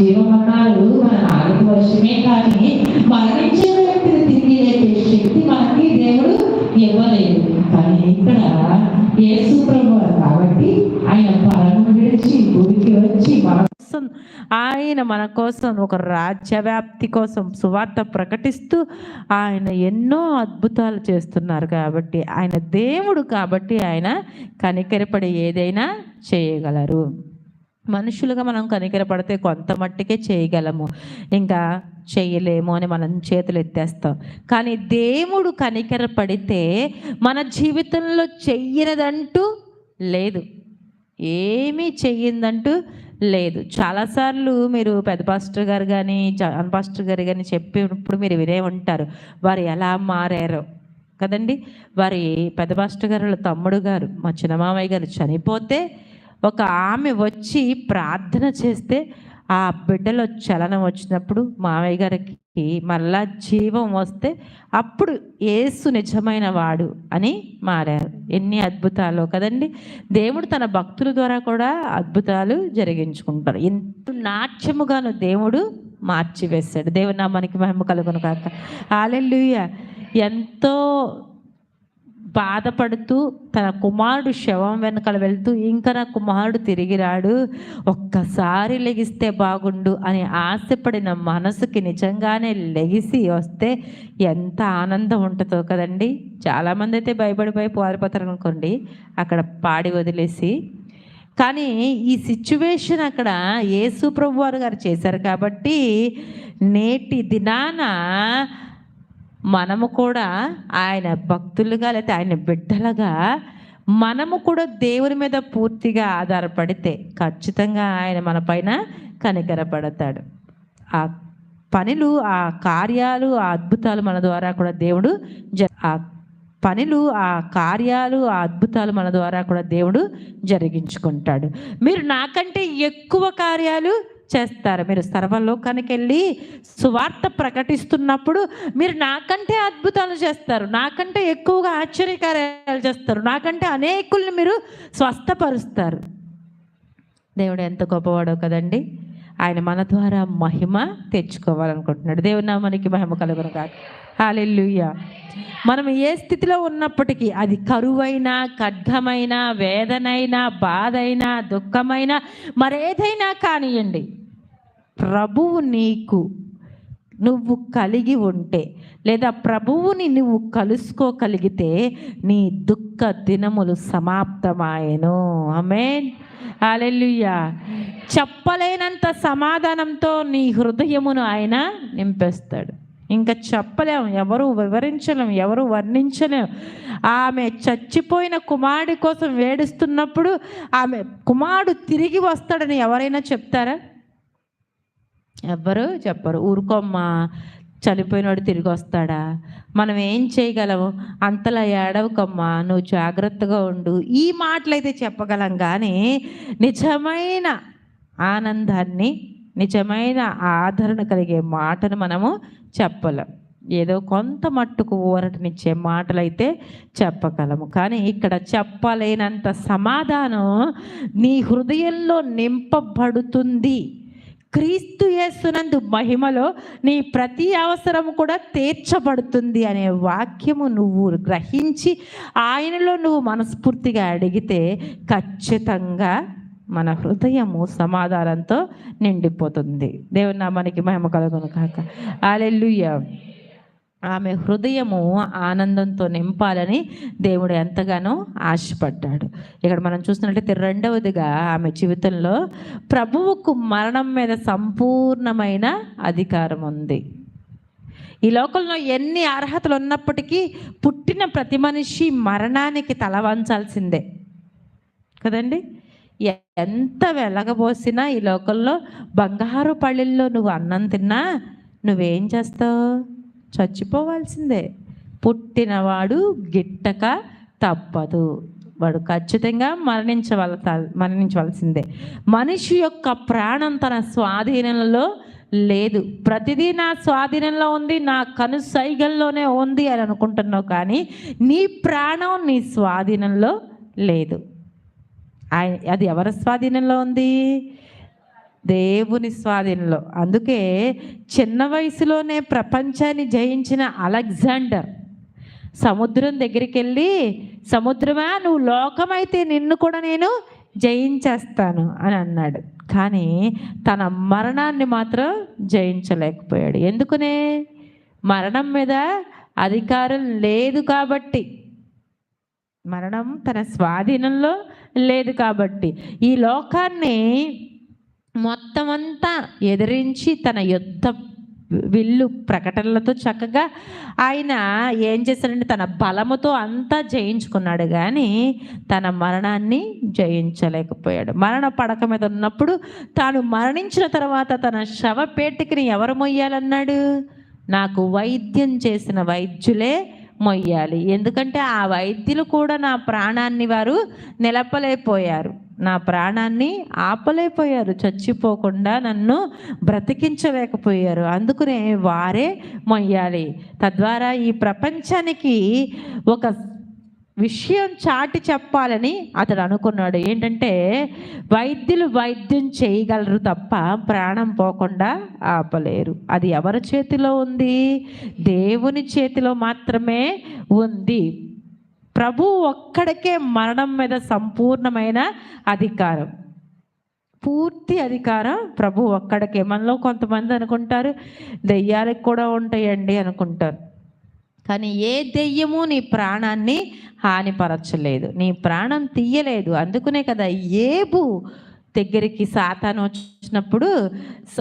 జీవమరణాలు మన నాలుగు వర్షమే కానీ మరణించే వ్యక్తిని తిరిగి లేపే శక్తి మనకి దేవుడు ఇవ్వలేదు. కానీ ఇక్కడ యేసు ప్రభు కాబట్టి ఆయన పరము విడిచి భూమికి వచ్చి మన కోసం ఆయన మన కోసం ఒక రాజ్యవ్యాప్తి కోసం సువార్త ప్రకటిస్తూ ఆయన ఎన్నో అద్భుతాలు చేస్తున్నారు కాబట్టి ఆయన దేవుడు కాబట్టి ఆయన కనికరపడి ఏదైనా చేయగలరు. మనుషులుగా మనం కనికరపడితే కొంత మట్టికే చేయగలము. ఇంకా చేయలేము అని మనం చేతులు ఎత్తేస్తాం. కానీ దేవుడు కనికరపడితే మన జీవితంలో చెయ్యనిదంటూ లేదు. ఏమీ చెయ్యిందంటూ లేదు. చాలాసార్లు మీరు పెద్ద పాస్టర్ గారు కానీ జాన్ పాస్టర్ గారు కానీ చెప్పినప్పుడు మీరు వినే ఉంటారు. వారు ఎలా మారారో కదండి? వారి పెద్ద పాస్టర్ గారు తమ్ముడు గారు మా చిన్నమామయ్య గారు చనిపోతే ఒక ఆమె వచ్చి ప్రార్థన చేస్తే ఆ బిడ్డలో చలనం వచ్చినప్పుడు మామయ్య గారికి మళ్ళా జీవం వస్తే అప్పుడు ఏసు నిజమైన వాడు అని మారారు. ఎన్ని అద్భుతాలు కదండి. దేవుడు తన భక్తుల ద్వారా కూడా అద్భుతాలు జరిగించుకుంటారు ఎంత నాట్యముగాను దేవుడు మార్చివేశాడు. నా మనకి మహిమ కలుగును కాక ఆలెల్లుయ్య ఎంతో బాధపడుతూ తన కుమారుడు శవం వెనకాల వెళ్తూ ఇంకా నా కుమారుడు తిరిగి రాడు. ఒక్కసారి లెగిస్తే బాగుండు అని ఆశపడిన మనసుకి నిజంగానే లెగిసి వస్తే ఎంత ఆనందం ఉంటుందో కదండి. చాలామంది అయితే భయపడిపోయి పారిపోతారు అనుకోండి అక్కడ పాడి వదిలేసి. కానీ ఈ సిచ్యువేషన్ అక్కడ యేసు ప్రభు వారు గారు చేశారు కాబట్టి నేటి దినాన మనము కూడా ఆయన భక్తులుగా లేకపోతే ఆయన బిడ్డలుగా మనము కూడా దేవుని మీద పూర్తిగా ఆధారపడితే ఖచ్చితంగా ఆయన మన పైన కనికరపడతాడు. ఆ పనులు ఆ కార్యాలు ఆ అద్భుతాలు మన ద్వారా కూడా దేవుడు ఆ పనులు ఆ కార్యాలు ఆ అద్భుతాలు మన ద్వారా కూడా దేవుడు జరిగించుకుంటాడు. మీరు నాకంటే ఎక్కువ కార్యాలు చేస్తారు. మీరు సర్వలోకానికి వెళ్ళి సువార్త ప్రకటిస్తున్నప్పుడు మీరు నాకంటే అద్భుతాలు చేస్తారు. నాకంటే ఎక్కువగా ఆశ్చర్యకార్యాలు చేస్తారు. నాకంటే అనేకుల్ని మీరు స్వస్థపరుస్తారు. దేవుడు ఎంత గొప్పవాడో కదండి. ఆయన మన ద్వారా మహిమ తెచ్చుకోవాలనుకుంటున్నాడు. దేవుని నామానికి మహిమ కలుగును కాదు హాలెల్లుయ్య మనం ఏ స్థితిలో ఉన్నప్పటికీ అది కరువైనా ఖడ్గమైన వేదనైనా బాధైనా దుఃఖమైన మరేదైనా కానివ్వండి ప్రభువు నీకు నువ్వు కలిగి ఉంటే లేదా ప్రభువుని నువ్వు కలుసుకోగలిగితే నీ దుఃఖ దినములు సమాప్తమాయను. అమేన్ అలెలుయ్యా చెప్పలేనంత సమాధానంతో నీ హృదయమును ఆయన నింపేస్తాడు. ఇంకా చెప్పలేం ఎవరు వివరించలేం ఎవరు వర్ణించలేం. ఆమె చచ్చిపోయిన కుమారుడి కోసం వేడిస్తున్నప్పుడు ఆమె కుమారుడు తిరిగి వస్తాడని ఎవరైనా చెప్తారా? ఎవ్వరు చెప్పరు. ఊరుకోమ్మా చనిపోయినోడు తిరిగి వస్తాడా మనం ఏం చేయగలము? అంతలా ఏడవకమ్మా నువ్వు జాగ్రత్తగా ఉండు. ఈ మాటలైతే చెప్పగలం కానీ నిజమైన ఆనందాన్ని నిజమైన ఆదరణ కలిగే మాటను మనము చెప్పలేం. ఏదో కొంత మట్టుకు ఊరటనిచ్చే మాటలైతే చెప్పగలము. కానీ ఇక్కడ చెప్పలేనంత సమాధానం నీ హృదయంలో నింపబడుతుంది. క్రీస్తు యేసునందు మహిమలో నీ ప్రతి అవసరం కూడా తీర్చబడుతుంది అనే వాక్యము నువ్వు గ్రహించి ఆయనలో నువ్వు మనస్ఫూర్తిగా అడిగితే ఖచ్చితంగా మన హృదయము సమాధానంతో నిండిపోతుంది. దేవుని నామానికి మహిమ కలుగును కాక ఆలెల్లుయ్య ఆమె హృదయము ఆనందంతో నింపాలని దేవుడు ఎంతగానో ఆశపడ్డాడు. ఇక్కడ మనం చూస్తున్నట్లయితే రెండవదిగా ఆమె జీవితంలో ప్రభువుకు మరణం మీద సంపూర్ణమైన అధికారం ఉంది. ఈ లోకంలో ఎన్ని అర్హతలు ఉన్నప్పటికీ పుట్టిన ప్రతి మనిషి మరణానికి తల వంచాల్సిందే. కదండి? ఎంత వెలగబోసినా ఈ లోకంలో బంగారు పళ్ళిల్లో నువ్వు అన్నం తిన్నా నువ్వేం చేస్తావు? చచ్చిపోవాల్సిందే. పుట్టినవాడు గిట్టక తప్పదు. వాడు ఖచ్చితంగా మరణించవల మరణించవలసిందే. మనిషి యొక్క ప్రాణం తన స్వాధీనంలో లేదు. ప్రతిదీ నా స్వాధీనంలో ఉంది నా కను సైగల్లోనే ఉంది అని అనుకుంటున్నావు కానీ నీ ప్రాణం నీ స్వాధీనంలో లేదు. అది ఎవరి స్వాధీనంలో ఉంది? దేవుని స్వాధీనంలో. అందుకే చిన్న వయసులోనే ప్రపంచాన్ని జయించిన అలెగ్జాండర్. సముద్రం దగ్గరికి వెళ్ళి సముద్రమా నువ్వు లోకమైతే నిన్ను కూడా నేను జయించేస్తాను అని అన్నాడు. కానీ తన మరణాన్ని మాత్రం జయించలేకపోయాడు. ఎందుకనే? మరణం మీద అధికారం లేదు కాబట్టి. మరణం తన స్వాధీనంలో లేదు కాబట్టి. ఈ లోకాన్ని మొత్తం అంతా ఎదిరించి తన యుద్ధ విల్లు ప్రకటనలతో చక్కగా ఆయన ఏం చేశాడంటే తన బలముతో అంతా జయించుకున్నాడు కానీ తన మరణాన్ని జయించలేకపోయాడు. మరణ పడక మీద ఉన్నప్పుడు తాను మరణించిన తర్వాత తన శవపేటికని ఎవరు మొయ్యాలన్నాడు? నాకు వైద్యం చేసిన వైద్యులే మొయ్యాలి. ఎందుకంటే ఆ వైద్యులు కూడా నా ప్రాణాన్ని వారు నిలపలేకపోయారు. నా ప్రాణాన్ని ఆపలేకపోయారు చచ్చిపోకుండా నన్ను బ్రతికించలేకపోయారు. అందుకనే వారే మొయ్యాలి. తద్వారా ఈ ప్రపంచానికి ఒక విషయం చాటి చెప్పాలని అతడు అనుకున్నాడు. ఏంటంటే వైద్యులు వైద్యం చేయగలరు తప్ప ప్రాణం పోకుండా ఆపలేరు. అది ఎవరి చేతిలో ఉంది? దేవుని చేతిలో మాత్రమే ఉంది. ప్రభు ఒక్కడికే మరణం మీద సంపూర్ణమైన అధికారం. పూర్తి అధికారం ప్రభు ఒక్కడికే. మనలో కొంతమంది అనుకుంటారు దెయ్యాలకు కూడా ఉంటాయండి అనుకుంటారు. కానీ ఏ దెయ్యము నీ ప్రాణాన్ని హానిపరచలేదు. నీ ప్రాణం తీయలేదు. అందుకునే కదా ఏబు దగ్గరికి సాతాను వచ్చినప్పుడు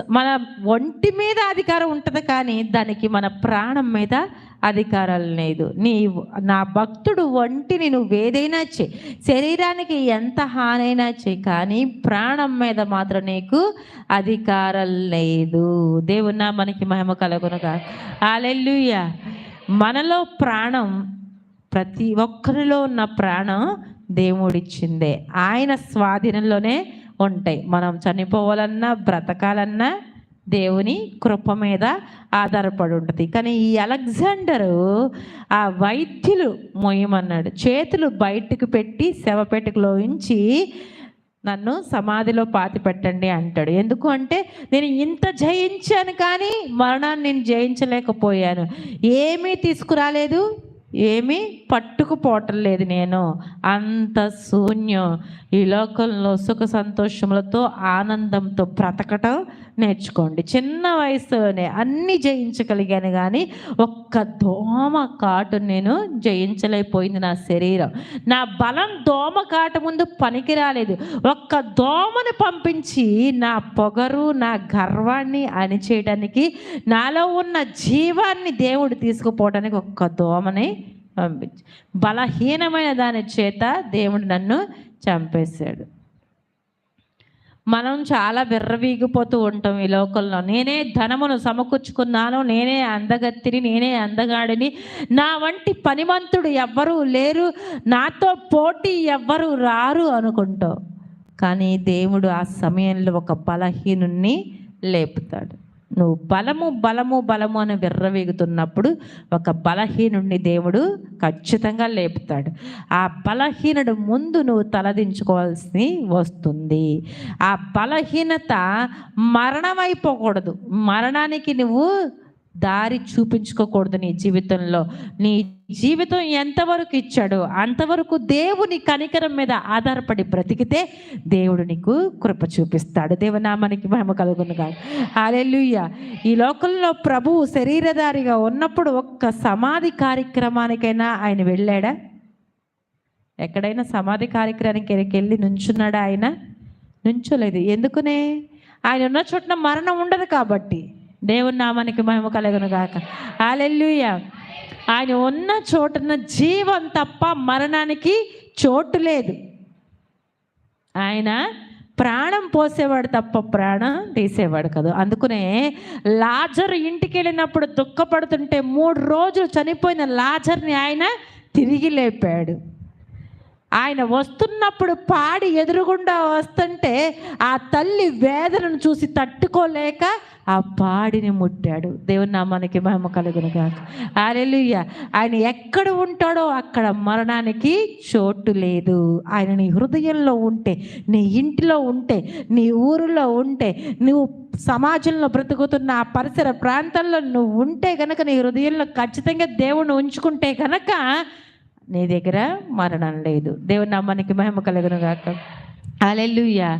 మన ఒంటి మీద అధికారం ఉంటుంది కానీ దానికి మన ప్రాణం మీద అధికారం లేదు. నీ నా భక్తుడు ఒంటిని నువ్వు ఏదైనా చేయి. శరీరానికి ఎంత హానైనా చేయి కానీ ప్రాణం మీద మాత్రం నీకు అధికారం లేదు. దేవున్నా మనకి మహిమ కలుగునుగా. ఆలెల్లుయ్య మనలో ప్రాణం ప్రతి ఒక్కరిలో ఉన్న ప్రాణం దేవుడిచ్చిందే. ఆయన స్వాధీనంలోనే ఉంటాయి. మనం చనిపోవాలన్నా బ్రతకాలన్నా దేవుని కృప మీద ఆధారపడి ఉంటుంది. కానీ ఈ అలెగ్జాండరు ఆ వైద్యులు మొయ్యమన్నాడు. చేతులు బయటకు పెట్టి శవపేటకులో ఉంచి నన్ను సమాధిలో పాతి పెట్టండి అంటాడు. ఎందుకు అంటే నేను ఇంత జయించాను కానీ మరణాన్ని నేను జయించలేకపోయాను. ఏమీ తీసుకురాలేదు ఏమీ పట్టుకుపోవటం లేదు నేను. అంత శూన్యం. ఈ లోకంలో సుఖ సంతోషములతో ఆనందంతో బ్రతకటం నేర్చుకోండి. చిన్న వయసులోనే అన్ని జయించగలిగాను కానీ ఒక్క దోమ కాటు నేను జయించలేకపోయింది నా శరీరం. నా బలం దోమ కాటు ముందు పనికి రాలేదు. ఒక్క దోమను పంపించి నా పొగరు నా గర్వాన్ని అణిచేయడానికి నాలో ఉన్న జీవాన్ని దేవుడు తీసుకుపోవడానికి ఒక్క దోమని పంపించి బలహీనమైన దాని చేత దేవుడు నన్ను చంపేశాడు. మనం చాలా విర్రవీగిపోతూ ఉంటాం ఈ లోకంలో. నేనే ధనమును సమకూర్చుకున్నాను నేనే అందగత్తిని నేనే అందగాడిని. నా వంటి పనిమంతుడు ఎవ్వరూ లేరు నాతో పోటీ ఎవ్వరు రారు అనుకుంటావు కానీ దేవుడు ఆ సమయంలో ఒక బలహీనుణ్ణి లేపుతాడు. నువ్వు బలము బలము బలము అని విర్రవేగుతున్నప్పుడు ఒక బలహీనుడిని దేవుడు ఖచ్చితంగా లేపుతాడు. ఆ బలహీనుడు ముందు నువ్వు తలదించుకోవాల్సి వస్తుంది. ఆ బలహీనత మరణమైపోకూడదు. మరణానికి నువ్వు దారి చూపించుకోకూడదు నీ జీవితంలో. నీ జీవితం ఎంతవరకు ఇచ్చాడో అంతవరకు దేవుని కనికరం మీద ఆధారపడి బ్రతికితే దేవుడు నీకు కృప చూపిస్తాడు. దేవనామానికి మహిమ కాదు హాలెలుయ్య ఈ లోకంలో ప్రభువు శరీరధారిగా ఉన్నప్పుడు ఒక్క సమాధి కార్యక్రమానికైనా ఆయన వెళ్ళాడా? ఎక్కడైనా సమాధి కార్యక్రమానికి వెళ్ళి నుంచున్నాడా ఆయన? నుంచోలేదు. ఎందుకునే? ఆయన ఉన్న చోటున మరణం ఉండదు కాబట్టి. దేవుని నామానికి మహిమ కలగను గాక. హాలెల్లుయ. ఆయన ఉన్న చోటున జీవం తప్ప మరణానికి చోటు లేదు. ఆయన ప్రాణం పోసేవాడు తప్ప ప్రాణం తీసేవాడు కదా. అందుకనే లాజర్ ఇంటికి వెళ్ళినప్పుడు దుఃఖపడుతుంటే మూడు రోజులు చనిపోయిన లాజర్ని ఆయన తిరిగి లేపాడు. ఆయన వస్తున్నప్పుడు పాడి ఎదురుగుండా వస్తుంటే ఆ తల్లి వేదనను చూసి తట్టుకోలేక ఆ పాడిని ముట్టాడు. దేవుని నామానికి మహిమ కలుగును కాక ఆయన ఎక్కడ ఉంటాడో అక్కడ మరణానికి చోటు లేదు. ఆయన నీ హృదయంలో ఉంటే నీ ఇంటిలో ఉంటే నీ ఊరిలో ఉంటే నువ్వు సమాజంలో బ్రతుకుతున్న ఆ పరిసర ప్రాంతంలో నువ్వు ఉంటే గనక నీ హృదయంలో ఖచ్చితంగా దేవుణ్ణి ఉంచుకుంటే గనక నీ దగ్గర మరణం లేదు. దేవుని నమ్మనికి మహిమ కలుగును గాక. అలెల్లుయ్య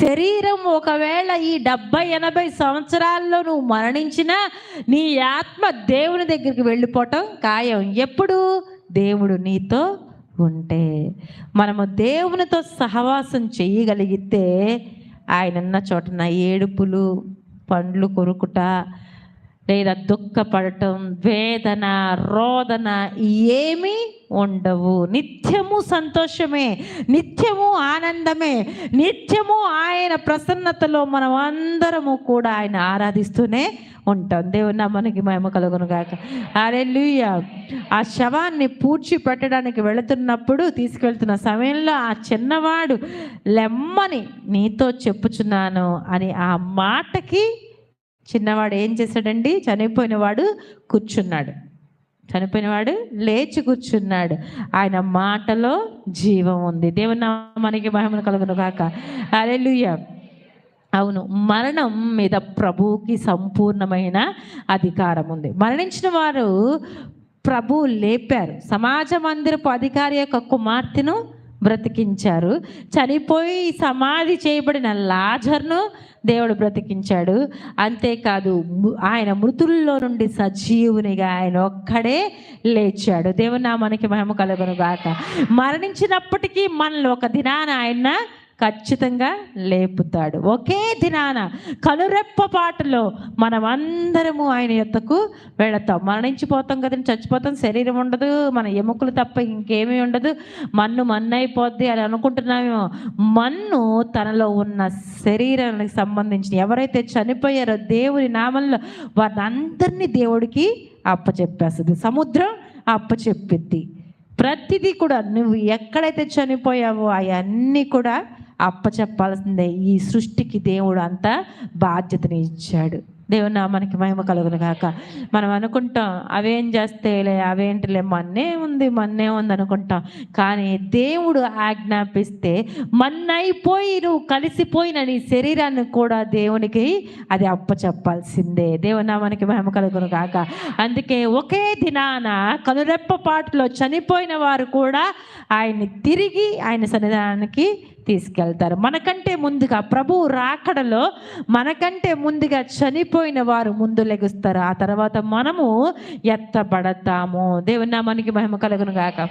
శరీరం ఒకవేళ ఈ డెబ్బై ఎనభై సంవత్సరాల్లో నువ్వు మరణించినా నీ ఆత్మ దేవుని దగ్గరికి వెళ్ళిపోవటం ఖాయం. ఎప్పుడు? దేవుడు నీతో ఉంటే. మనము దేవునితో సహవాసం చేయగలిగితే ఆయన చోటన ఏడుపులు పండ్లు కొరుకుట లేదా దుఃఖపడటం వేదన రోదన ఏమీ ఉండవు. నిత్యము సంతోషమే నిత్యము ఆనందమే నిత్యము ఆయన ప్రసన్నతలో మనం అందరము కూడా ఆయన ఆరాధిస్తూనే ఉంటాం. దేవుని మనకి మహిమ కలుగును గాక. లూయ ఆ శవాన్ని పూడ్చి పెట్టడానికి వెళుతున్నప్పుడు తీసుకెళ్తున్న సమయంలో ఆ చిన్నవాడు లెమ్మని నీతో చెప్పుచున్నాను అని ఆ మాటకి చిన్నవాడు ఏం చేశాడండి? చనిపోయినవాడు కూర్చున్నాడు. చనిపోయినవాడు లేచి కూర్చున్నాడు. ఆయన మాటలో జీవం ఉంది. దేవుని మనకి మహిమను కలుగును కాక అలెలుయ్య అవును మరణం మీద ప్రభువుకి సంపూర్ణమైన అధికారం ఉంది. మరణించిన వారు ప్రభు లేపారు. సమాజ మందిరపు అధికారి యొక్క కుమార్తెను బ్రతికించారు. చనిపోయి సమాధి చేయబడిన లాజర్ను దేవుడు బ్రతికించాడు. అంతేకాదు ఆయన మృతుల్లో నుండి సజీవునిగా ఆయన ఒక్కడే లేచాడు. దేవుని నామానికి మహిమ కలుగును గాక మరణించినప్పటికీ మనల్ని ఒక దినాన ఆయన ఖచ్చితంగా లేపుతాడు. ఒకే దినాన కనురెప్ప పాటలో మనమందరము ఆయన యొద్దకు వెళతాం. మరణించిపోతాం కదండి చచ్చిపోతాం శరీరం ఉండదు మన ఎముకలు తప్ప ఇంకేమీ ఉండదు. మన్ను మన్ను అయిపోద్ది అని అనుకుంటున్నామేమో. మన్ను తనలో ఉన్న శరీరానికి సంబంధించిన ఎవరైతే చనిపోయారో దేవుని నామంలో వారందరినీ దేవుడికి అప్పచెప్పేస్తుంది. సముద్రం అప్పచెప్పిద్ది. ప్రతిదీ కూడా నువ్వు ఎక్కడైతే చనిపోయావో అవన్నీ కూడా అప్పచెప్పాల్సిందే ఈ సృష్టికి దేవుడు అంత బాధ్యతని ఇచ్చాడు. దేవుని మనకి మహిమ కలుగును కాక మనం అనుకుంటాం అవేం చేస్తేలే అవేంటిలే మన్నే ఉంది మన్నే ఉంది అనుకుంటాం. కానీ దేవుడు ఆజ్ఞాపిస్తే మన్నైపోయి నువ్వు కలిసిపోయిన నీ శరీరాన్ని కూడా దేవునికి అది అప్పచెప్పాల్సిందే. దేవుని మనకి మహిమ కలుగును కాక అందుకే ఒకే దినాన కనురెప్ప పాటలో చనిపోయిన వారు కూడా ఆయన్ని తిరిగి ఆయన సన్నిధానానికి తీసుకెళ్తారు. మనకంటే ముందుగా ప్రభువు రాకడలో మనకంటే ముందుగా చనిపోయిన వారు ముందు లెగుస్తారు. ఆ తర్వాత మనము ఎత్తబడతాము. దేవుని నామానికి మహిమ కలుగును గాక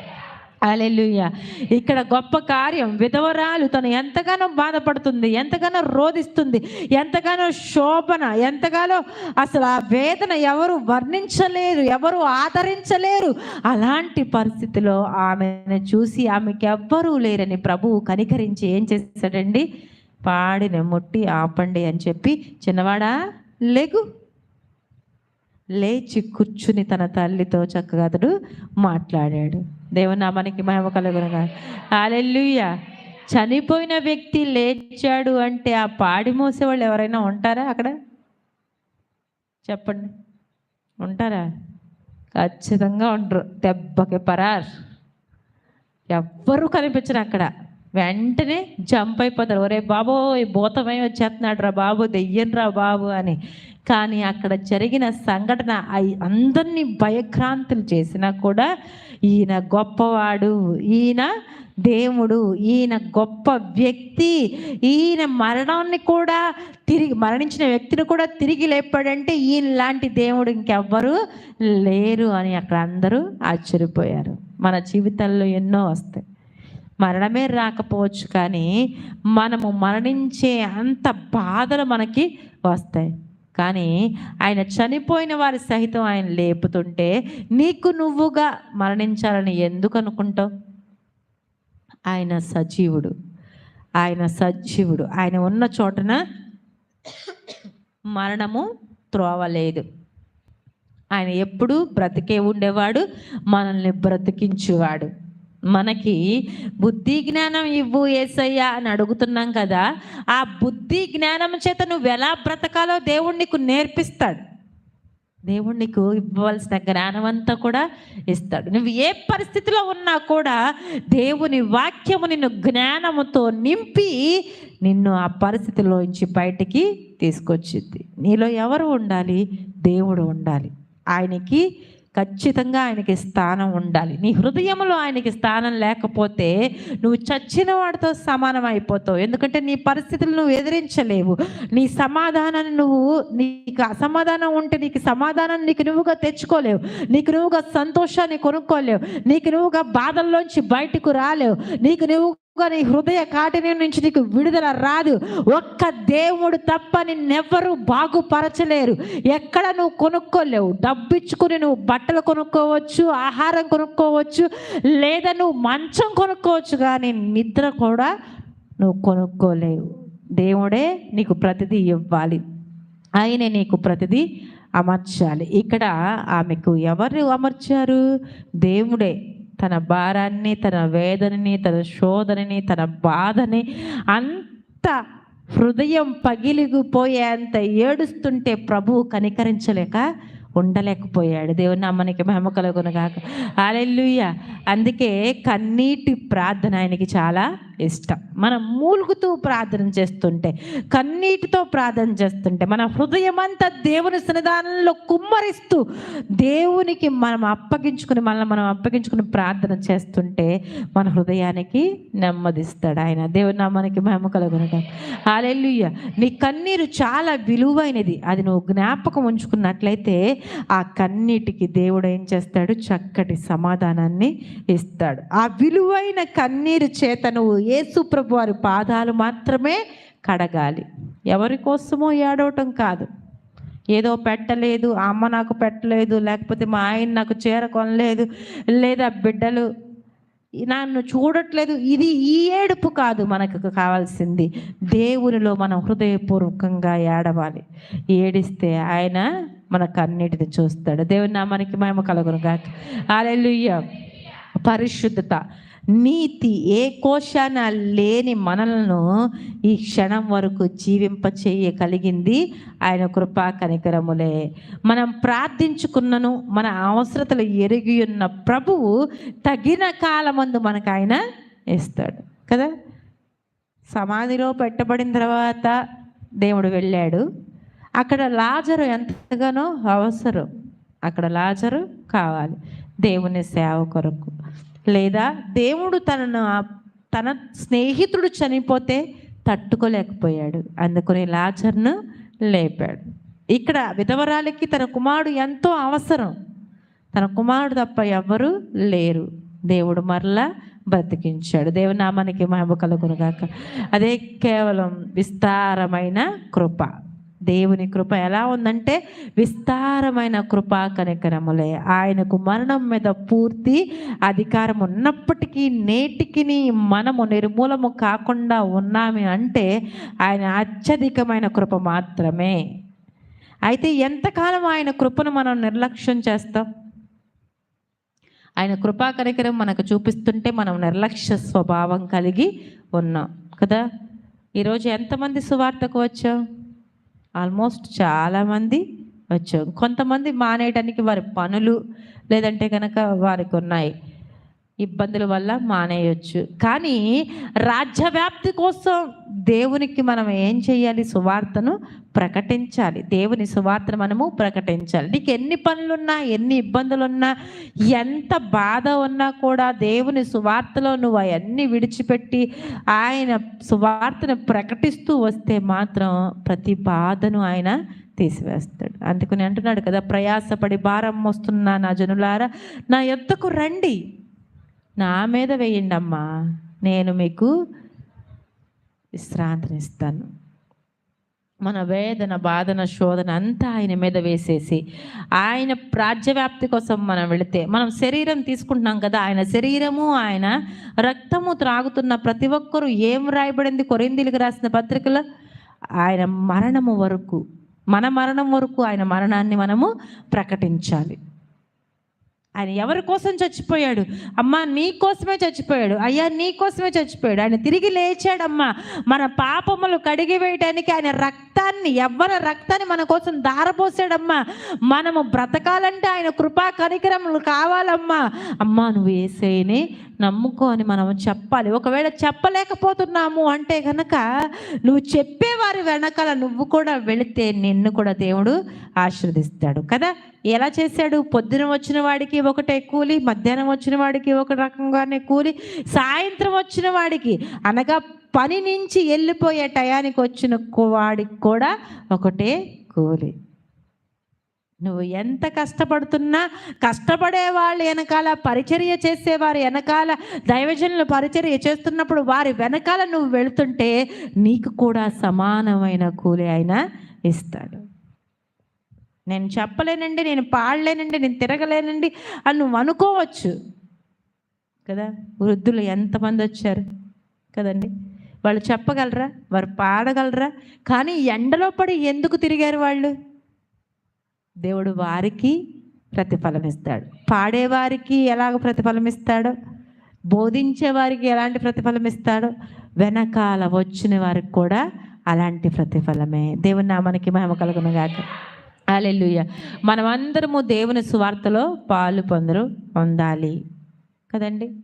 అలెలుయ్య ఇక్కడ గొప్ప కార్యం. విధవరాలు తను ఎంతగానో బాధపడుతుంది ఎంతగానో రోధిస్తుంది ఎంతగానో శోభన ఎంతగానో అసలు ఆ వేదన ఎవరు వర్ణించలేరు ఎవరు ఆదరించలేరు. అలాంటి పరిస్థితిలో ఆమెను చూసి ఆమెకి ఎవ్వరూ లేరని ప్రభువు కనికరించి ఏం చేశాడండి? పాడిన ముట్టి ఆపండి అని చెప్పి చిన్నవాడా లేగు. లేచి కూర్చుని తన తల్లితో చక్కగా అతడు మాట్లాడాడు. దేవనామానికి మహిమ కలుగునగా. అలెల్లుయ్య చనిపోయిన వ్యక్తి లేచాడు అంటే ఆ పాడి మోసేవాళ్ళు ఎవరైనా ఉంటారా అక్కడ? చెప్పండి. ఉంటారా? ఖచ్చితంగా ఉండరు. దెబ్బకి పరార్. ఎవ్వరూ కనిపించరు అక్కడ. వెంటనే జంప్ అయిపోతారు. ఒరే బాబో ఈ భూతమై వచ్చేస్తున్నాడు రా బాబు దెయ్యం బాబు అని. కానీ అక్కడ జరిగిన సంఘటన అయి- అందరినీ భయక్రాంతులు చేసినా కూడా ఈయన గొప్పవాడు ఈయన దేవుడు ఈయన గొప్ప వ్యక్తి ఈయన మరణాన్ని కూడా తిరిగి మరణించిన వ్యక్తిని కూడా తిరిగి లేపాడంటే ఈయన లాంటి దేవుడు ఇంకెవ్వరు లేరు అని అక్కడ అందరూ ఆశ్చర్యపోయారు. మన జీవితంలో ఎన్నో వస్తాయి. మరణమే రాకపోవచ్చు కానీ మనము మరణించే అంత బాధలు మనకి వస్తాయి. కానీ ఆయన చనిపోయిన వారి సహితం ఆయన లేపుతుంటే నీకు నువ్వుగా మరణించాలని ఎందుకు అనుకుంటావు? ఆయన సజీవుడు. ఆయన సజీవుడు. ఆయన ఉన్న చోటన మరణము త్రోవలేదు. ఆయన ఎప్పుడు బ్రతికే ఉండేవాడు మనల్ని బ్రతికించేవాడు. మనకి బుద్ధి జ్ఞానం ఇవ్వు ఏసయ్యా అని అడుగుతున్నాం కదా ఆ బుద్ధి జ్ఞానం చేత నువ్వు ఎలా బ్రతకాలో దేవుడు నీకు నేర్పిస్తాడు. దేవుడు నీకు ఇవ్వవలసిన జ్ఞానం అంతా కూడా ఇస్తాడు. నువ్వు ఏ పరిస్థితిలో ఉన్నా కూడా దేవుని వాక్యము నిన్ను జ్ఞానముతో నింపి నిన్ను ఆ పరిస్థితిలోంచి బయటికి తీసుకొచ్చింది. నీలో ఎవరు ఉండాలి? దేవుడు ఉండాలి. ఆయనకి ఖచ్చితంగా ఆయనకి స్థానం ఉండాలి. నీ హృదయంలో ఆయనకి స్థానం లేకపోతే నువ్వు చచ్చిన వాడితో సమానం అయిపోతావు. ఎందుకంటే నీ పరిస్థితులు నువ్వు ఎదిరించలేవు. నీ సమాధానాన్ని నువ్వు నీకు అసమాధానం ఉంటే నీకు సమాధానం నీకు నువ్వుగా తెచ్చుకోలేవు. నీకు నువ్వుగా సంతోషాన్ని కొనుక్కోలేవు. నీకు నువ్వుగా బాధల్లోంచి బయటకు రాలేవు. నీకు నువ్వు నీ హృదయ కాటిని నుంచి నీకు విడుదల రాదు. ఒక్క దేవుడు తప్ప నిన్నెవ్వరూ బాగుపరచలేరు. ఎక్కడ నువ్వు కొనుక్కోలేవు. డబ్బిచ్చుకుని నువ్వు బట్టలు కొనుక్కోవచ్చు ఆహారం కొనుక్కోవచ్చు లేదా నువ్వు మంచం కొనుక్కోవచ్చు కానీ నిద్ర కూడా నువ్వు కొనుక్కోలేవు. దేవుడే నీకు ప్రతిదీ ఇవ్వాలి. ఆయనే నీకు ప్రతిదీ అమర్చాలి. ఇక్కడ ఆమెకు ఎవరు అమర్చారు? దేవుడే. తన భారాన్ని తన వేదనని తన శోధనని తన బాధని అంత హృదయం పగిలిగిపోయేంత ఏడుస్తుంటే ప్రభువు కనికరించలేక ఉండలేకపోయాడు. దేవుని నామనికి మహిమ కలుగునుగాక. అలెల్లుయ్య అందుకే కన్నీటి ప్రార్థన ఆయనకి చాలా ఇష్టం. మనం మూలుగుతూ ప్రార్థన చేస్తుంటే కన్నీటితో ప్రార్థన చేస్తుంటే మన హృదయం అంతా దేవుని సన్నిధానంలో కుమ్మరిస్తూ దేవునికి మనం అప్పగించుకుని మనల్ని మనం అప్పగించుకుని ప్రార్థన చేస్తుంటే మన హృదయానికి నెమ్మదిస్తాడు ఆయన. దేవుని నామానికి మహిమ కలుగునుగా హాలెల్లుయ్య నీ కన్నీరు చాలా విలువైనది. అది నువ్వు జ్ఞాపకం ఉంచుకున్నట్లయితే ఆ కన్నీటికి దేవుడు ఏం చేస్తాడు? చక్కటి సమాధానాన్ని ఇస్తాడు. ఆ విలువైన కన్నీరు చేత నువ్వు యేసు ప్రభు వారి పాదాలు మాత్రమే కడగాలి. ఎవరి కోసమో ఏడవటం కాదు. ఏదో పెట్టలేదు అమ్మ నాకు పెట్టలేదు లేకపోతే మా ఆయన నాకు చీర కొనలేదు లేదా బిడ్డలు నన్ను చూడట్లేదు. ఇది ఈ ఏడుపు కాదు మనకు కావాల్సింది. దేవునిలో మనం హృదయపూర్వకంగా ఏడవాలి. ఏడిస్తే ఆయన మన కన్నీటిని చూస్తాడు. దేవుని నామానికి మేము కలుగునుగా అలెలుయ్య పరిశుద్ధత. నీతి ఏ కోశాన లేని మనలను ఈ క్షణం వరకు జీవింప చేయగలిగింది ఆయన కృపా కనికరములే. మనం ప్రార్థించుకున్నను మన అవసరతలు ఎరిగి ఉన్న ప్రభువు తగిన కాలమందు మనకు ఆయన ఇస్తాడు కదా? సమాధిలో పెట్టబడిన తర్వాత దేవుడు వెళ్ళాడు. అక్కడ లాజరు ఎంతగానో అవసరం. అక్కడ లాజరు కావాలి. దేవుని సేవ కొరకు. లేదా దేవుడు తనను తన స్నేహితుడు చనిపోతే తట్టుకోలేకపోయాడు. అందుకని లాజర్ను లేపాడు. ఇక్కడ విధవరాలికి తన కుమారుడు ఎంతో అవసరం. తన కుమారుడు తప్ప ఎవ్వరూ లేరు. దేవుడు మరలా బ్రతికించాడు. దేవుని నామానికి మహిమ కలుగునుగాక. అదే కేవలం విస్తారమైన కృప. దేవుని కృప ఎలా ఉందంటే విస్తారమైన కృపా కనికరములే. ఆయనకు మరణం మీద పూర్తి అధికారం ఉన్నప్పటికీ నేటికి మనము నిర్మూలము కాకుండా ఉన్నామి అంటే ఆయన అత్యధికమైన కృప మాత్రమే. అయితే ఎంతకాలం ఆయన కృపను మనం నిర్లక్ష్యం చేస్తాం? ఆయన కృపా కనికరం మనకు చూపిస్తుంటే మనం నిర్లక్ష్య స్వభావం కలిగి ఉన్నాం కదా? ఈరోజు ఎంతమంది సువార్తకు వచ్చాం? ఆల్మోస్ట్ చాలామంది వచ్చాం కొంతమంది మానేయడానికి వారి పనులు లేదంటే కనుక వారికి ఉన్నాయి. ఇబ్బందుల వల్ల మానేయొచ్చు. కానీ రాజ్యవ్యాప్తి కోసం దేవునికి మనం ఏం చేయాలి? సువార్తను ప్రకటించాలి. దేవుని సువార్తను మనము ప్రకటించాలి. నీకు ఎన్ని పనులున్నా ఎన్ని ఇబ్బందులున్నా ఎంత బాధ ఉన్నా కూడా దేవుని సువార్తలో నువ్వు అవన్నీ విడిచిపెట్టి ఆయన సువార్తను ప్రకటిస్తూ వస్తే మాత్రం ప్రతి బాధను ఆయన తీసివేస్తాడు. అందుకని అంటున్నాడు కదా ప్రయాసపడి భారం వస్తున్నా నా జనులారా నా ఎద్దకు రండి. నా మీద వేయండి అమ్మా నేను మీకు విశ్రాంతినిస్తాను. మన వేదన బాధన శోధన అంతా ఆయన మీద వేసేసి ఆయన ప్రాజ్యవ్యాప్తి కోసం మనం వెళితే మనం శరీరం తీసుకుంటున్నాం కదా ఆయన శరీరము ఆయన రక్తము త్రాగుతున్న ప్రతి ఒక్కరూ ఏం రాయబడింది కొరిందీలకు రాసిన పత్రికలో? ఆయన మరణము వరకు మన మరణం వరకు ఆయన మరణాన్ని మనము ప్రకటించాలి. ఆయన ఎవరి కోసం చచ్చిపోయాడు? అమ్మా నీ కోసమే చచ్చిపోయాడు. అయ్యా నీ కోసమే చచ్చిపోయాడు. ఆయన తిరిగి లేచాడమ్మా. మన పాపములు కడిగి వేయడానికి ఆయన రక్తాన్ని ఎవ్వరి రక్తాన్ని మన కోసం దారపోసాడమ్మా మనము బ్రతకాలంటే ఆయన కృపా కనికరములు కావాలమ్మా. అమ్మా నువ్వు ఏసేని నమ్ముకో అని మనం చెప్పాలి. ఒకవేళ చెప్పలేకపోతున్నాము అంటే కనుక నువ్వు చెప్పేవారి వెనకాల నువ్వు కూడా వెళితే నిన్ను కూడా దేవుడు ఆశీర్వదిస్తాడు కదా? ఎలా చేశాడు? పొద్దున వచ్చిన వాడికి ఒకటే కూలి మధ్యాహ్నం వచ్చిన వాడికి ఒక రకంగానే కూలి సాయంత్రం వచ్చిన వాడికి అనగా పని నుంచి వెళ్ళిపోయే టయానికి వచ్చిన వాడికి కూడా ఒకటే కూలి. నువ్వు ఎంత కష్టపడుతున్నా కష్టపడే వాళ్ళు వెనకాల పరిచర్య చేసేవారు వెనకాల దైవజనులు పరిచర్య చేస్తున్నప్పుడు వారి వెనకాల నువ్వు వెళుతుంటే నీకు కూడా సమానమైన కూలి ఆయన ఇస్తాడు. నేను చెప్పలేనండి నేను పాడలేనండి నేను తిరగలేనండి అని నువ్వు అనుకోవచ్చు కదా. వృద్ధులు ఎంతమంది వచ్చారు కదండి? వాళ్ళు చెప్పగలరా? వారు పాడగలరా? కానీ ఎండలో పడి ఎందుకు తిరిగారు వాళ్ళు? దేవుడు వారికి ప్రతిఫలం ఇస్తాడు పాడేవారికి ఎలాగ ప్రతిఫలం ఇస్తాడో బోధించే వారికి ఎలాంటి ప్రతిఫలం ఇస్తాడో వెనకాల వచ్చిన వారికి కూడా అలాంటి ప్రతిఫలమే. దేవుని నామానికి మహిమ కలుగును గాక. అలెలుయ్య మనమందరము దేవుని సువార్తలో పాలు పొందరు పొందాలి. కదండి?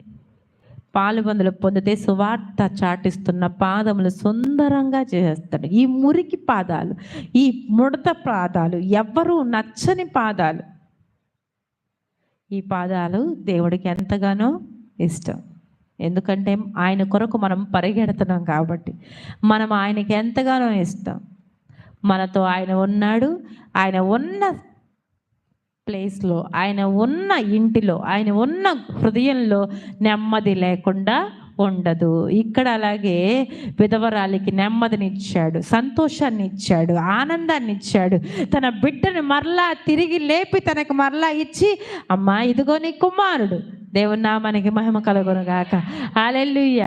పాలు పొందితే సువార్త చాటిస్తున్న పాదములు సుందరంగా చేస్తాడు. ఈ మురికి పాదాలు ఈ ముడత పాదాలు ఎవ్వరూ నచ్చని పాదాలు. ఈ పాదాలు దేవుడికి ఎంతగానో ఇష్టం. ఎందుకంటే ఆయన కొరకు మనం పరిగెడుతున్నాం కాబట్టి మనం ఆయనకి ఎంతగానో ఇష్టం. మనతో ఆయన ఉన్నాడు ఆయన ఉన్న ప్లేస్లో ఆయన ఉన్న ఇంటిలో ఆయన ఉన్న హృదయంలో నెమ్మది లేకుండా ఉండదు. ఇక్కడ అలాగే విధవరాలికి నెమ్మదినిచ్చాడు సంతోషాన్ని ఇచ్చాడు ఆనందాన్ని ఇచ్చాడు. తన బిడ్డను మరలా తిరిగి లేపి తనకు మరలా ఇచ్చి అమ్మా ఇదిగో నీ కుమారుడు దేవుని నామానికి మహిమ కలుగును గాక ఆలెల్లుయ్య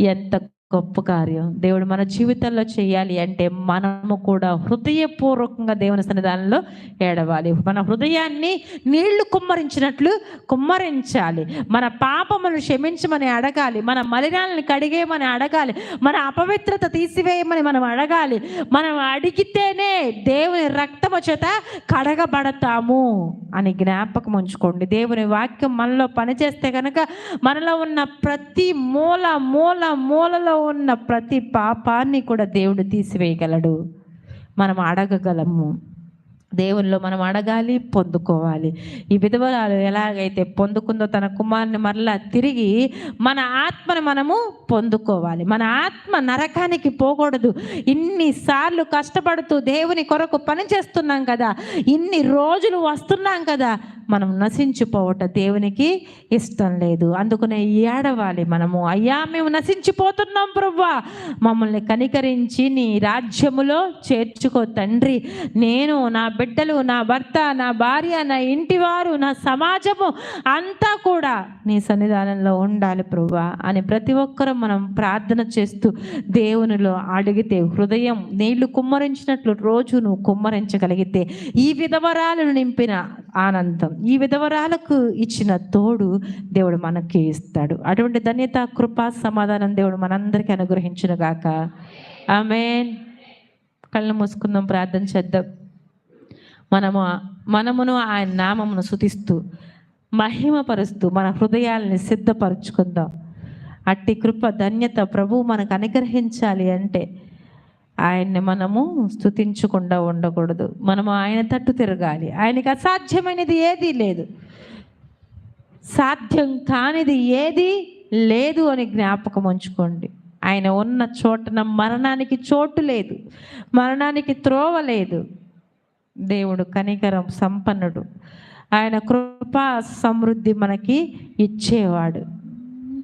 ఎంత గొప్ప కార్యం. దేవుడు మన జీవితంలో చేయాలి అంటే మనము కూడా హృదయపూర్వకంగా దేవుని సన్నిధానంలో ఏడవాలి. మన హృదయాన్ని నీళ్ళు కుమ్మరించినట్లు కుమ్మరించాలి. మన పాపములు క్షమించమని అడగాలి. మన మలినాలను కడిగేయమని అడగాలి. మన అపవిత్రత తీసివేయమని మనం అడగాలి. మనం అడిగితేనే దేవుని రక్తము చేత కడగబడతాము అని జ్ఞాపకం ఉంచుకోండి. దేవుని వాక్యం మనలో పనిచేస్తే కనుక మనలో ఉన్న ప్రతి మూల మూల మూలలో ఉన్న ప్రతి పాపాన్ని కూడా దేవుడు తీసివేయగలడు. మనం అడగగలము. దేవునిలో మనం అడగాలి పొందుకోవాలి. ఈ విధవరాలు ఎలాగైతే పొందుకుందో తన కుమారుని మరలా తిరిగి మన ఆత్మను మనము పొందుకోవాలి. మన ఆత్మ నరకానికి పోకూడదు. ఇన్నిసార్లు కష్టపడుతూ దేవుని కొరకు పని చేస్తున్నాం కదా ఇన్ని రోజులు వస్తున్నాం కదా మనం నశించిపోవట దేవునికి ఇష్టం లేదు. అందుకనే ఏడవాలి మనము. అయ్యా మేము నశించిపోతున్నాం ప్రవ్వా మమ్మల్ని కనికరించి నీ రాజ్యములో చేర్చుకో తండ్రి. నేను నా బిడ్డలు నా భర్త నా భార్య నా ఇంటివారు నా సమాజము అంతా కూడా నీ సన్నిధానంలో ఉండాలి ప్రభా అని ప్రతి ఒక్కరూ మనం ప్రార్థన చేస్తూ దేవునిలో అడిగితే హృదయం నీళ్ళు కుమ్మరించినట్లు రోజు నువ్వు కుమ్మరించగలిగితే ఈ విధవరాలను నింపిన ఆనందం ఈ విధవరాలకు ఇచ్చిన తోడు దేవుడు మనకి ఇస్తాడు. అటువంటి ధన్యత కృప సమాధానం దేవుడు మనందరికీ అనుగ్రహించిన గాక ఆమెన్. కళ్ళు మూసుకుందాం ప్రార్థన చేద్దాం. మనము మనమును ఆయన నామమును శుతిస్తూ మహిమపరుస్తూ మన హృదయాల్ని సిద్ధపరచుకుందాం. అట్టి కృప ధన్యత ప్రభు మనకు అనుగ్రహించాలి అంటే ఆయన్ని మనము స్థుతించకుండా ఉండకూడదు. మనము ఆయన తట్టు తిరగాలి. ఆయనకి అసాధ్యమైనది ఏదీ లేదు. సాధ్యం కానిది ఏది లేదు అని జ్ఞాపకం ఉంచుకోండి. ఆయన ఉన్న చోటన మరణానికి చోటు లేదు. మరణానికి త్రోవ లేదు. దేవుడు కనికరం సంపన్నుడు. ఆయన కృపా సమృద్ధి మనకి ఇచ్చేవాడు.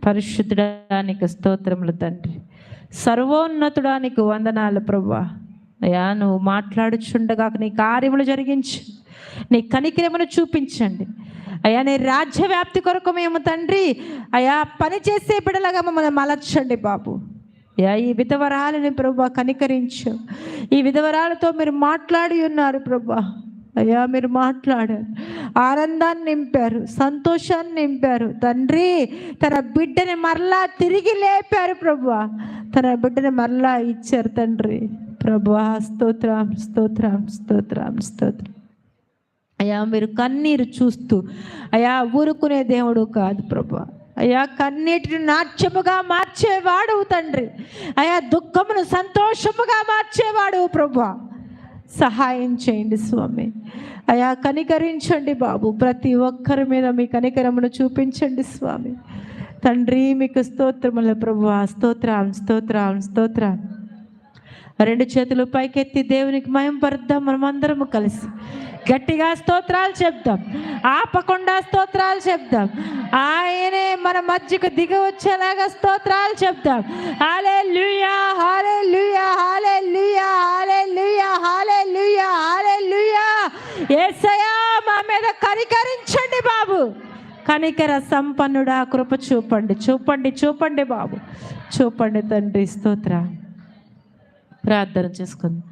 పరిశుద్ధడానికి స్తోత్రములు తండ్రి. సర్వోన్నతుడానికి వందనాలు ప్రభా అయ్యా నువ్వు మాట్లాడుచుండగా నీ కార్యములు జరిగించు. నీ కనికరమును చూపించండి. అయ్యా నీ రాజ్య వ్యాప్తి కొరకు మేము తండ్రి. అయ్యా పని చేసే బిడలాగా మమ్మల్ని మలచండి బాబు. అయ్యా ఈ విధవరాలని ప్రభా కనికరించు. ఈ విధవరాలతో మీరు మాట్లాడి ఉన్నారు ప్రభా. అయ్యా మీరు మాట్లాడారు. ఆనందాన్ని నింపారు సంతోషాన్ని నింపారు. తండ్రి తన బిడ్డని మరలా తిరిగి లేపారు ప్రభు. తన బిడ్డని మరలా ఇచ్చారు తండ్రి. ప్రభు స్తోత్రం స్తోత్రం స్తోత్రం స్తోత్రం. అయ్యా మీరు కన్నీరు చూస్తూ అయ్యా ఊరుకునే దేవుడు కాదు ప్రభా. అయ్యా కన్నీటిని నాట్యముగా మార్చేవాడు తండ్రి. అయ్యా దుఃఖమును సంతోషముగా మార్చేవాడు ప్రభు సహాయం చేయండి స్వామి. అయ్యా కనికరించండి బాబు. ప్రతి ఒక్కరి మీద మీ కనికరమును చూపించండి స్వామి. తండ్రి మీకు స్తోత్రముల ప్రభు స్తోత్రం స్తోత్రం స్తోత్రం. రెండు చేతులు పైకెత్తి దేవునికి మయం పరుద్దాం మనమందరము కలిసి గట్టిగా స్తోత్రాలు చెప్దాం. ఆపకుండా స్తోత్రాలు చెప్దాం. ఆయనే మన మధ్యకు దిగి వచ్చేలాగా స్తోత్రాలు చెప్దాం. హాలే లుయా హాలే లుయా హాలే లుయా హాలే లుయా హాలే లుయా హాలే లుయా ఏసయా మా మీద కనికరించండి బాబు. కనికర సంపన్నుడా కృప చూపండి చూపండి చూపండి బాబు. చూపండి తండ్రి స్తోత్ర. ప్రార్థన చేసుకుందాం.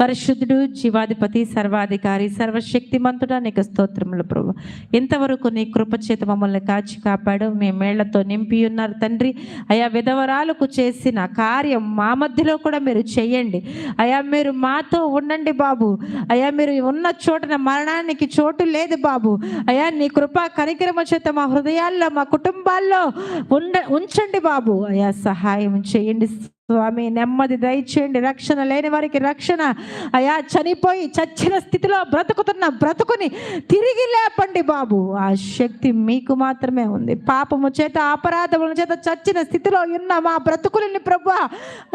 పరిశుద్ధుడు జీవాధిపతి సర్వాధికారి సర్వశక్తిమంతుడా నీకు స్తోత్రములు ప్రభు. ఇంతవరకు నీ కృపచేత మమ్మల్ని కాచి కాపాడు మీ మేళ్ళతో నింపి ఉన్నారు తండ్రి. అయా విధవరాలకు చేసిన కార్యం మా మధ్యలో కూడా మీరు చేయండి. అయా మీరు మాతో ఉండండి బాబు. అయా మీరు ఉన్న చోటన మరణానికి చోటు లేదు బాబు. అయా నీ కృప కనికరమ చేత మా హృదయాల్లో మా కుటుంబాల్లో ఉండ ఉంచండి బాబు. అయా సహాయం చేయండి. స్వామి నెమ్మది దయచేయండి. రక్షణ లేని వారికి రక్షణ. అయా చనిపోయి చచ్చిన స్థితిలో బ్రతుకుతున్న బ్రతుకుని తిరిగి లేపండి బాబు. ఆ శక్తి మీకు మాత్రమే ఉంది. పాపము చేత అపరాధముల చేత చచ్చిన స్థితిలో ఉన్న మా బ్రతుకులని ప్రభు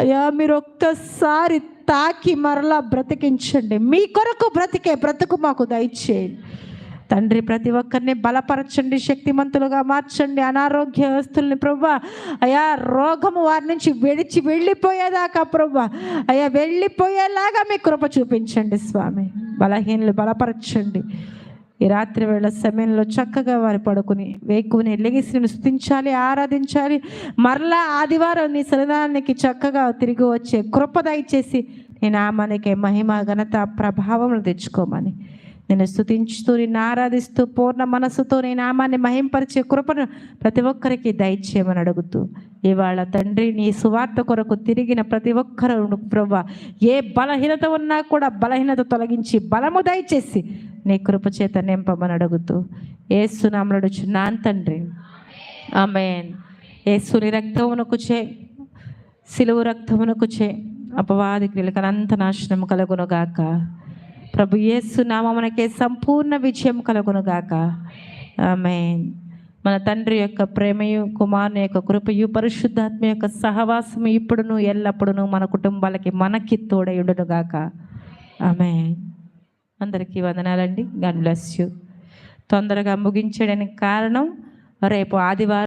అయ్యా మీరు ఒక్కసారి తాకి మరలా బ్రతికించండి. మీ కొరకు బ్రతికే బ్రతుకు మాకు దయచేయండి. తండ్రి ప్రతి ఒక్కరిని బలపరచండి శక్తిమంతులుగా మార్చండి అనారోగ్యస్తుల్ని ప్రభా అయా రోగము వారి నుంచి విడిచి వెళ్ళిపోయేదాకా ప్రభా అయా వెళ్ళిపోయేలాగా మీ కృప చూపించండి స్వామి. బలహీనలు బలపరచండి. ఈ రాత్రి వేళ సమయంలో చక్కగా వారు పడుకుని వేకుని లెగిసి నిన్ను స్థుతించాలి ఆరాధించాలి. మరలా ఆదివారం నీ సన్నిధానానికి చక్కగా తిరిగి వచ్చే కృప దయచేసి నేను ఆమెకి మహిమ ఘనత ప్రభావం తెచ్చుకోమని. నేను స్థుతించుతూ నిన్ను ఆరాధిస్తూ పూర్ణ మనసుతో నీ నామాన్ని మహింపరిచే కృపను ప్రతి ఒక్కరికి దయచేయమని అడుగుతూ ఇవాళ తండ్రి నీ సువార్త కొరకు తిరిగిన ప్రతి ఒక్కరు ప్రభు ఏ బలహీనత ఉన్నా కూడా బలహీనత తొలగించి బలము దయచేసి నీ కృప చేత నింపమని అడుగుతూ ఏసునామలుడుచు నాన్ తండ్రి. ఆమెన్. ఏసుని రక్తమునకు చే సిలువు రక్తమునకు చే అపవాది క్రియలకు అనంత నాశనం కలుగునుగాక. ప్రభు యేసు నామమునకే సంపూర్ణ విజయం కలుగునుగాక ఆమె మన తండ్రి యొక్క ప్రేమయు కుమారుని యొక్క కృపయు పరిశుద్ధాత్మ యొక్క సహవాసము ఇప్పుడును ఎల్లప్పుడును మన కుటుంబాలకి మనకి తోడయుడునుగాక ఆమె అందరికీ వందనాలండి. God bless you. తొందరగా ముగించడానికి కారణం రేపు ఆదివారం